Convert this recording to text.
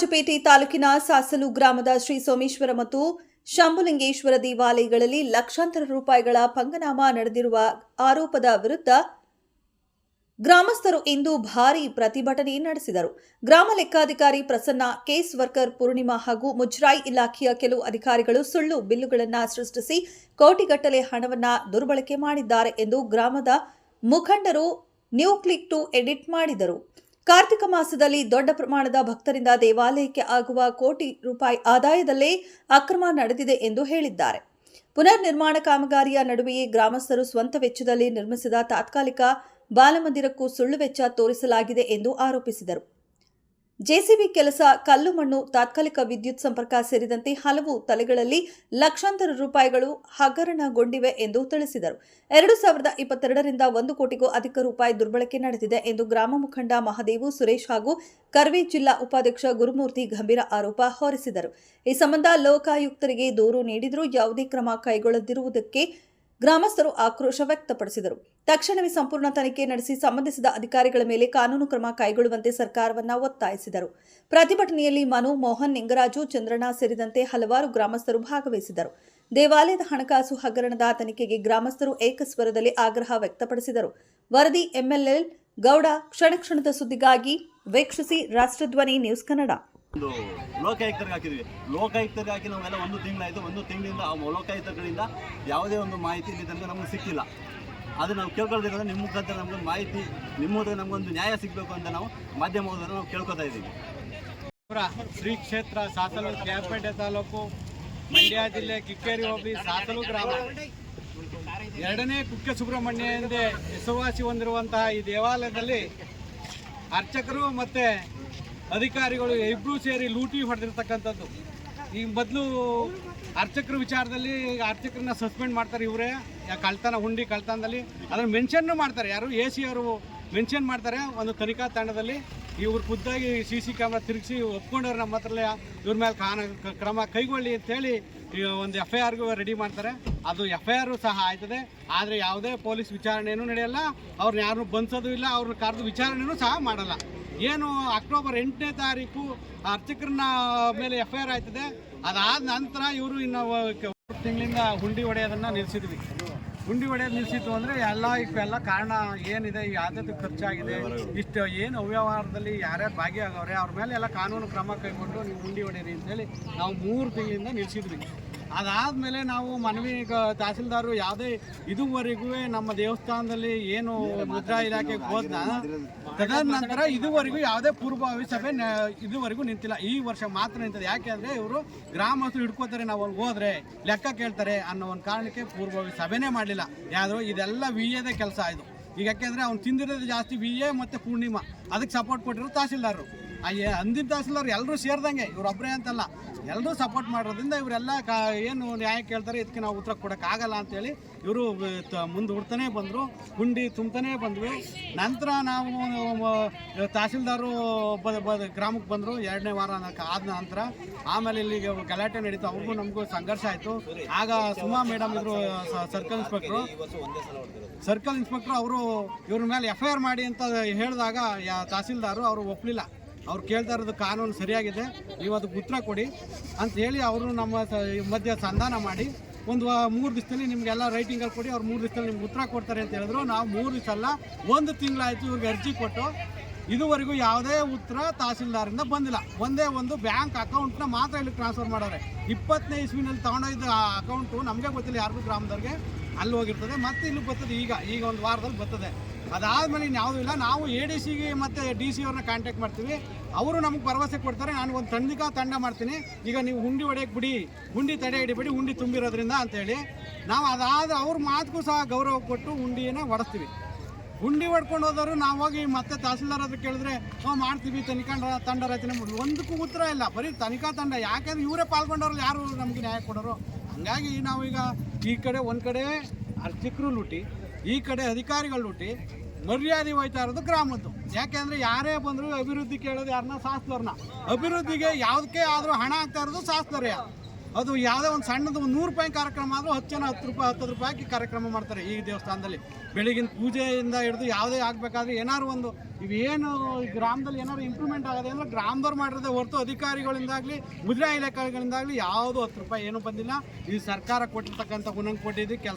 ವಿರಾಜಪೇಟೆ ತಾಲೂಕಿನ ಸಾಸಲು ಗ್ರಾಮದ ಶ್ರೀ ಸೋಮೇಶ್ವರ ಮತ್ತು ಶಂಭುಲಿಂಗೇಶ್ವರ ದೇವಾಲಯಗಳಲ್ಲಿ ಲಕ್ಷಾಂತರ ರೂಪಾಯಿಗಳ ಪಂಗನಾಮ ನಡೆದಿರುವ ಆರೋಪದ ವಿರುದ್ಧ ಗ್ರಾಮಸ್ಥರು ಇಂದು ಭಾರೀ ಪ್ರತಿಭಟನೆ ನಡೆಸಿದರು. ಗ್ರಾಮ ಲೆಕ್ಕಾಧಿಕಾರಿ ಪ್ರಸನ್ನ, ಕೇಸ್ ವರ್ಕರ್ ಪೂರ್ಣಿಮಾ ಹಾಗೂ ಮುಜರಾಯಿ ಇಲಾಖೆಯ ಕೆಲವು ಅಧಿಕಾರಿಗಳು ಸುಳ್ಳು ಬಿಲ್ಲುಗಳನ್ನು ಸೃಷ್ಟಿಸಿ ಕೋಟಿಗಟ್ಟಲೆ ಹಣವನ್ನು ದುರ್ಬಳಕೆ ಮಾಡಿದ್ದಾರೆ ಎಂದು ಗ್ರಾಮದ ಮುಖಂಡರು ನ್ಯೂ ಕ್ಲಿಕ್ ಟು ಎಡಿಟ್ ಮಾಡಿದರು. ಕಾರ್ತಿಕ ಮಾಸದಲ್ಲಿ ದೊಡ್ಡ ಪ್ರಮಾಣದ ಭಕ್ತರಿಂದ ದೇವಾಲಯಕ್ಕೆ ಆಗುವ ಕೋಟಿ ರೂಪಾಯಿ ಆದಾಯದಲ್ಲೇ ಅಕ್ರಮ ನಡೆದಿದೆ ಎಂದು ಹೇಳಿದ್ದಾರೆ. ಪುನರ್ ನಿರ್ಮಾಣ ಕಾಮಗಾರಿಯ ನಡುವೆಯೇ ಗ್ರಾಮಸ್ಥರು ಸ್ವಂತ ವೆಚ್ಚದಲ್ಲಿ ನಿರ್ಮಿಸಿದ ತಾತ್ಕಾಲಿಕ ಬಾಲಮಂದಿರಕ್ಕೂ ಸುಳ್ಳು ವೆಚ್ಚ ತೋರಿಸಲಾಗಿದೆ ಎಂದು ಆರೋಪಿಸಿದರು. ಜೆಸಿಬಿ ಕೆಲಸ, ಕಲ್ಲು ಮಣ್ಣು, ತಾತ್ಕಾಲಿಕ ವಿದ್ಯುತ್ ಸಂಪರ್ಕ ಸೇರಿದಂತೆ ಹಲವು ತಲೆಗಳಲ್ಲಿ ಲಕ್ಷಾಂತರ ರೂಪಾಯಿಗಳು ಹಗರಣಗೊಂಡಿವೆ ಎಂದು ತಿಳಿಸಿದರು. ಎರಡು ಸಾವಿರದ ಇಪ್ಪತ್ತೆರಡರಿಂದ ಒಂದು ಕೋಟಿಗೂ ಅಧಿಕ ರೂಪಾಯಿ ದುರ್ಬಳಕೆ ನಡೆದಿದೆ ಎಂದು ಗ್ರಾಮ ಮುಖಂಡ ಮಹದೇವು ಸುರೇಶ್ ಹಾಗೂ ಕರ್ವಿ ಜಿಲ್ಲಾ ಉಪಾಧ್ಯಕ್ಷ ಗುರುಮೂರ್ತಿ ಗಂಭೀರ ಆರೋಪ ಹೊರಿಸಿದರು. ಈ ಸಂಬಂಧ ಲೋಕಾಯುಕ್ತರಿಗೆ ದೂರು ನೀಡಿದರೂ ಯಾವುದೇ ಕ್ರಮ ಕೈಗೊಳ್ಳದಿರುವುದಕ್ಕೆ ಗ್ರಾಮಸ್ಥರು ಆಕ್ರೋಶ ವ್ಯಕ್ತಪಡಿಸಿದರು. ತಕ್ಷಣವೇ ಸಂಪೂರ್ಣ ತನಿಖೆ ನಡೆಸಿ ಸಂಬಂಧಿಸಿದ ಅಧಿಕಾರಿಗಳ ಮೇಲೆ ಕಾನೂನು ಕ್ರಮ ಕೈಗೊಳ್ಳುವಂತೆ ಸರ್ಕಾರವನ್ನು ಒತ್ತಾಯಿಸಿದರು. ಪ್ರತಿಭಟನೆಯಲ್ಲಿ ಮನು, ಮೋಹನ್, ನಿಂಗರಾಜು, ಚಂದ್ರಣ್ಣ ಸೇರಿದಂತೆ ಹಲವಾರು ಗ್ರಾಮಸ್ಥರು ಭಾಗವಹಿಸಿದರು ದೇವಾಲಯದ ಹಣಕಾಸು ಹಗರಣದ ತನಿಖೆಗೆ ಗ್ರಾಮಸ್ಥರು ಏಕಸ್ವರದಲ್ಲಿ ಆಗ್ರಹ ವ್ಯಕ್ತಪಡಿಸಿದರು. ವರದಿ ಎಂಎಲ್ಎಲ್ ಗೌಡ, ಕ್ಷಣ ಕ್ಷಣದ ಸುದ್ದಿಗಾಗಿ ವೀಕ್ಷಿಸಿ ರಾಷ್ಟ್ರಧ್ವನಿ ನ್ಯೂಸ್ ಕನ್ನಡ. ಒಂದು ಲೋಕಾಯುಕ್ತರಿಗೆ ಹಾಕಿದ್ವಿ. ಲೋಕಾಯುಕ್ತರಿಗೆ ಹಾಕಿ ನಾವೆಲ್ಲ ಒಂದು ತಿಂಗಳಾಯಿತು. ಒಂದು ತಿಂಗಳಿಂದ ಲೋಕಾಯುಕ್ತಗಳಿಂದ ಯಾವುದೇ ಒಂದು ಮಾಹಿತಿ ಇಲ್ಲಿ ತನಕ ನಮಗೆ ಸಿಕ್ಕಿಲ್ಲ. ಅದು ನಾವು ಕೇಳ್ಕೊಳ್ಬೇಕಂದ್ರೆ ನಿಮ್ಮ ಮುಖಾಂತರ ನಮಗೊಂದು ಮಾಹಿತಿ, ನಿಮ್ಮ ಮೂಲಕ ನಮಗೊಂದು ನ್ಯಾಯ ಸಿಗಬೇಕು ಅಂತ ನಾವು ಮಾಧ್ಯಮದವರು ನಾವು ಕೇಳ್ಕೊತಾ ಇದ್ದೀವಿ. ಶ್ರೀ ಕ್ಷೇತ್ರ ಸಾಸಲು ಕ್ಯಾಪೇಟೆ ತಾಲೂಕು, ಮಂಡ್ಯ ಜಿಲ್ಲೆ ಕಿಕ್ಕೇರಿ ಹೋಬಳಿ ಸಾಸಲು ಗ್ರಾಮ. ಎರಡನೇ ಕುಕ್ಕೆ ಸುಬ್ರಹ್ಮಣ್ಯ ಎಂದೇ ಹೆಸರುವಾಸಿ ಹೊಂದಿರುವಂತಹ ಈ ದೇವಾಲಯದಲ್ಲಿ ಅರ್ಚಕರು ಮತ್ತು ಅಧಿಕಾರಿಗಳು ಇಬ್ಬರೂ ಸೇರಿ ಲೂಟಿ ಹೊಡೆದಿರ್ತಕ್ಕಂಥದ್ದು. ಈ ಮೊದಲು ಅರ್ಚಕರ ವಿಚಾರದಲ್ಲಿ ಅರ್ಚಕರನ್ನ ಸಸ್ಪೆಂಡ್ ಮಾಡ್ತಾರೆ ಇವರೇ. ಕಳ್ತನ, ಹುಂಡಿ ಕಳ್ತನದಲ್ಲಿ ಅದನ್ನು ಮೆನ್ಷನ್ನು ಮಾಡ್ತಾರೆ. ಯಾರು ಎ ಸಿ ಅವರು ಮೆನ್ಷನ್ ಮಾಡ್ತಾರೆ ಒಂದು ತನಿಖಾ ತಂಡದಲ್ಲಿ ಇವ್ರು ಖುದ್ದಾಗಿ ಸಿ ಸಿ ಕ್ಯಾಮ್ರಾ ತಿರುಗಿಸಿ ಒಪ್ಕೊಂಡವ್ರು ನಮ್ಮ ಹತ್ರ ಇವ್ರ ಮೇಲೆ ಕಾನ ಕ್ರಮ ಕೈಗೊಳ್ಳಿ ಅಂತೇಳಿ ಒಂದು ಎಫ್ ಐ ಆರ್ಗೂ ರೆಡಿ ಮಾಡ್ತಾರೆ. ಅದು ಎಫ್ ಐ ಆರು ಸಹ ಆಯ್ತದೆ. ಆದರೆ ಯಾವುದೇ ಪೊಲೀಸ್ ವಿಚಾರಣೆಯೂ ನಡೆಯಲ್ಲ. ಅವ್ರನ್ನ ಯಾರನ್ನೂ ಬಂಧಿಸೋದು ಇಲ್ಲ. ಅವ್ರನ್ನ ಕರೆದು ವಿಚಾರಣೆಯೂ ಸಹ ಮಾಡಲ್ಲ. ಏನು ಅಕ್ಟೋಬರ್ ಎಂಟನೇ ತಾರೀಕು ಅರ್ಚಕರನ್ನ ಮೇಲೆ ಎಫ್ ಐ ಆರ್ ಆಯ್ತದೆ. ಅದಾದ ನಂತರ ಇವರು ಇನ್ನು ತಿಂಗಳಿಂದ ಹುಂಡಿ ಹೊಡೆಯೋದನ್ನು ನಿಲ್ಲಿಸಿದ್ವಿ. ಹುಂಡಿ ಹೊಡೆಯೋದು ನಿಲ್ಲಿಸಿತು ಅಂದರೆ ಎಲ್ಲ ಇವೆಲ್ಲ ಕಾರಣ ಏನಿದೆ? ಯಾವ್ದು ಖರ್ಚಾಗಿದೆ. ಇಷ್ಟು ಏನು ಅವ್ಯವಹಾರದಲ್ಲಿ ಯಾರ್ಯಾರು ಭಾಗಿಯಾಗವ್ರೆ? ಅವ್ರ ಮೇಲೆ ಎಲ್ಲ ಕಾನೂನು ಕ್ರಮ ಕೈಗೊಂಡು ನೀವು ಗುಂಡಿ ಹೊಡೆಯಿರಿ ಅಂತೇಳಿ ನಾವು ಮೂರು ತಿಂಗಳಿಂದ ನಿಲ್ಲಿಸಿದ್ವಿ ಅದಾದಮೇಲೆ ನಾವು ಮನವಿ ತಹಸೀಲ್ದಾರು ಯಾವುದೇ ಇದುವರೆಗೂ ನಮ್ಮ ದೇವಸ್ಥಾನದಲ್ಲಿ ಏನು ಮುದ್ರಾ ಇಲಾಖೆಗೆ ಹೋದ ತದನಂತರ ಇದುವರೆಗೂ ಯಾವುದೇ ಪೂರ್ವಭಾವಿ ಸಭೆ ಇದುವರೆಗೂ ನಿಂತಿಲ್ಲ. ಈ ವರ್ಷ ಮಾತ್ರ ನಿಂತಿದೆ. ಯಾಕೆ ಅಂದರೆ ಇವರು ಗ್ರಾಮಸ್ಥರು ಹಿಡ್ಕೋತಾರೆ ನಾವು ಅಲ್ಲಿ ಹೋದ್ರೆ ಲೆಕ್ಕ ಕೇಳ್ತಾರೆ ಅನ್ನೋ ಒಂದು ಕಾರಣಕ್ಕೆ ಪೂರ್ವಭಾವಿ ಸಭೆನೇ ಮಾಡಲಿಲ್ಲ. ಯಾರು ಇದೆಲ್ಲ ವಿ ಎದೇ ಕೆಲಸ ಇದು. ಈಗ ಯಾಕೆಂದರೆ ಅವ್ನು ತಿಂದಿರೋದು ಜಾಸ್ತಿ ವಿ ಎ ಮತ್ತು ಪೂರ್ಣಿಮಾ. ಅದಕ್ಕೆ ಸಪೋರ್ಟ್ ಕೊಟ್ಟಿರೋ ತಹಸೀಲ್ದಾರರು. ಅಂದಿನ ತಹಸೀಲ್ದಾರ್ ಎಲ್ಲರೂ ಸೇರಿದಂಗೆ ಒಬ್ಬರೇ ಅಂತಲ್ಲ. ಎಲ್ಲರೂ ಸಪೋರ್ಟ್ ಮಾಡೋದ್ರಿಂದ ಇವರೆಲ್ಲ ಕಾ, ಏನು ನ್ಯಾಯ ಕೇಳ್ತಾರೆ, ಇದಕ್ಕೆ ನಾವು ಉತ್ತರ ಕೊಡೋಕ್ಕಾಗಲ್ಲ ಅಂತೇಳಿ ಇವರು ಮುಂದೆ ಹುಡ್ತಾನೆ ಬಂದರು. ಹುಂಡಿ ತುಂಬ್ತಾನೆ ಬಂದ್ವಿ. ನಂತರ ನಾವು ತಹಸೀಲ್ದಾರು ಬ ಗ್ರಾಮಕ್ಕೆ ಬಂದರು, ಎರಡನೇ ವಾರ ಆದ ನಂತರ. ಆಮೇಲೆ ಇಲ್ಲಿಗೆ ಗಲಾಟೆ ನಡೀತು, ಅವ್ರಿಗೂ ನಮಗೂ ಸಂಘರ್ಷ ಆಯಿತು. ಆಗ ಸುಮಾ ಮೇಡಮ್ ಇದ್ರು ಸರ್ಕಲ್ ಇನ್ಸ್ಪೆಕ್ಟ್ರು. ಸರ್ಕಲ್ ಇನ್ಸ್ಪೆಕ್ಟ್ರು ಅವರು ಇವ್ರ ಮೇಲೆ ಎಫ್ ಐ ಆರ್ ಮಾಡಿ ಅಂತ ಹೇಳಿದಾಗ ತಹಸೀಲ್ದಾರು ಅವರು ಒಪ್ಪಲಿಲ್ಲ ಅವ್ರು ಕೇಳ್ತಾ ಇರೋದು ಕಾನೂನು ಸರಿಯಾಗಿದೆ ಅದಕ್ಕೆ ಉತ್ತರ ಕೊಡಿ ಅಂತ ಹೇಳಿ ಅವರು ನಮ್ಮ ಮಧ್ಯೆ ಸಂಧಾನ ಮಾಡಿ ಒಂದು ಮೂರು ದಿವಸದಲ್ಲಿ ನಿಮಗೆಲ್ಲ ರೈಟಿಂಗಲ್ಲಿ ಕೊಡಿ, ಅವ್ರು ಮೂರು ದಿವಸದಲ್ಲಿ ನಿಮ್ಗೆ ಉತ್ತರ ಕೊಡ್ತಾರೆ ಅಂತ ಹೇಳಿದ್ರು. ನಾವು ಮೂರು ದಿವಸ ಅಲ್ಲ, ಒಂದು ತಿಂಗಳಾಯಿತು ಇವ್ರಿಗೆ ಅರ್ಜಿ ಕೊಟ್ಟು ಇದುವರೆಗೂ ಯಾವುದೇ ಉತ್ತರ ತಹಸೀಲ್ದಾರಿಂದ ಬಂದಿಲ್ಲ. ಒಂದೇ ಒಂದು ಬ್ಯಾಂಕ್ ಅಕೌಂಟ್ನ ಮಾತ್ರ ಇಲ್ಲಿ ಟ್ರಾನ್ಸ್ಫರ್ ಮಾಡಿದ್ರೆ ಇಪ್ಪತ್ತನೇ ಇಸ್ವಿನಲ್ಲಿ ತಗೊಂಡೋಗಿದ್ದ ಆ ಅಕೌಂಟು ನಮಗೆ ಗೊತ್ತಿಲ್ಲ, ಯಾರಿಗೂ ಗ್ರಾಮದವ್ರಿಗೆ ಅಲ್ಲಿ ಹೋಗಿರ್ತದೆ, ಮತ್ತೆ ಇಲ್ಲಿ ಬರ್ತದೆ ಈಗ ಈಗ ಒಂದು ವಾರದಲ್ಲಿ ಬರ್ತದೆ. ಅದಾದಮೇಲೆ ಇನ್ಯಾವುದೂ ಇಲ್ಲ. ನಾವು ಎ ಡಿ ಸಿಗೆ ಮತ್ತು ಡಿ ಸಿ ಅವ್ರನ್ನ ಕಾಂಟ್ಯಾಕ್ಟ್ ಮಾಡ್ತೀವಿ. ಅವರು ನಮಗೆ ಭರವಸೆ ಕೊಡ್ತಾರೆ. ನಾನು ಒಂದು ತಂಡಿಕಾ ತಂಡ ಮಾಡ್ತೀನಿ. ಈಗ ನೀವು ಹುಂಡಿ ಹೊಡೆಯಕ್ಕೆ ಬಿಡಿ, ಹುಂಡಿ ತಡೆ ಹಿಡಿಬೇಡಿ, ಹುಂಡಿ ತುಂಬಿರೋದ್ರಿಂದ ಅಂತೇಳಿ ನಾವು ಅದಾದ ಅವ್ರ ಮಾತಿಗೂ ಸಹ ಗೌರವ ಕೊಟ್ಟು ಹುಂಡಿಯನ್ನು ಹೊಡೆಸ್ತೀವಿ. ಹುಂಡಿ ಹೊಡ್ಕೊಂಡು ಹೋದವರು ನಾವು ಹೋಗಿ ಮತ್ತೆ ತಹಸೀಲ್ದಾರ್ ಹತ್ರ ಕೇಳಿದ್ರೆ ಹ್ಞೂ ಮಾಡ್ತೀವಿ. ತನಿಖಾ ತಂಡ ರಚನೆ ಮಾಡಿ. ಒಂದಕ್ಕೂ ಉತ್ತರ ಇಲ್ಲ. ಬರೀ ತನಿಖಾ ತಂಡ. ಯಾಕೆಂದ್ರೆ ಇವರೇ ಪಾಲ್ಗೊಂಡವ್ರು ಯಾರು ನಮಗೆ ನ್ಯಾಯ ಕೊಡೋರು? ಹಂಗಾಗಿ ನಾವೀಗ ಈ ಕಡೆ ಒಂದು ಕಡೆ ಅರ್ಚಕರು ಲೂಟಿ, ಈ ಕಡೆ ಅಧಿಕಾರಿಗಳು ಲೂಟಿ ಮರ್ಯಾದೆ ಹೋಯ್ತಾ ಇರೋದು ಗ್ರಾಮದ್ದು. ಯಾಕೆಂದ್ರೆ ಯಾರೇ ಬಂದರೂ ಅಭಿವೃದ್ಧಿ ಕೇಳೋದು ಯಾರನ್ನ ಶಾಸ್ತ್ರವ್ರನ್ನ ಅಭಿವೃದ್ಧಿಗೆ ಯಾವುದಕ್ಕೆ ಆದರೂ ಹಣ ಆಗ್ತಾ ಇರೋದು ಶಾಸ್ತ್ರರೇ ಅದು ಯಾವುದೇ ಒಂದು ಸಣ್ಣದು ಒಂದು ನೂರು ರೂಪಾಯಿ ಕಾರ್ಯಕ್ರಮ ಆದರೂ ಹತ್ತು ಜನ ಹತ್ತು ರೂಪಾಯಿ ಹತ್ತು ರೂಪಾಯಿ ಕಾರ್ಯಕ್ರಮ ಮಾಡ್ತಾರೆ ಈ ದೇವಸ್ಥಾನದಲ್ಲಿ. ಬೆಳಗಿನ ಪೂಜೆಯಿಂದ ಹಿಡಿದು ಯಾವುದೇ ಆಗಬೇಕಾದ್ರೆ ಏನಾರು ಒಂದು ಇವೇನು ಗ್ರಾಮದಲ್ಲಿ ಏನಾದ್ರು ಇಂಪ್ರೂವ್ಮೆಂಟ್ ಆಗೋದೆ ಅಂದರೆ ಗ್ರಾಮದವ್ರು ಮಾಡಿರೋದೇ ಹೊರತು ಅಧಿಕಾರಿಗಳಿಂದಾಗಲಿ, ಮುದ್ರಾ ಇಲಾಖೆಗಳಿಂದಾಗಲಿ ಯಾವುದೂ ಹತ್ತು ರೂಪಾಯಿ ಏನೂ ಬಂದಿಲ್ಲ. ಈ ಸರ್ಕಾರ ಕೊಟ್ಟಿರ್ತಕ್ಕಂಥ ಗುಣಂಗೆ ಕೊಟ್ಟಿದ್ದು ಕೆಲಸ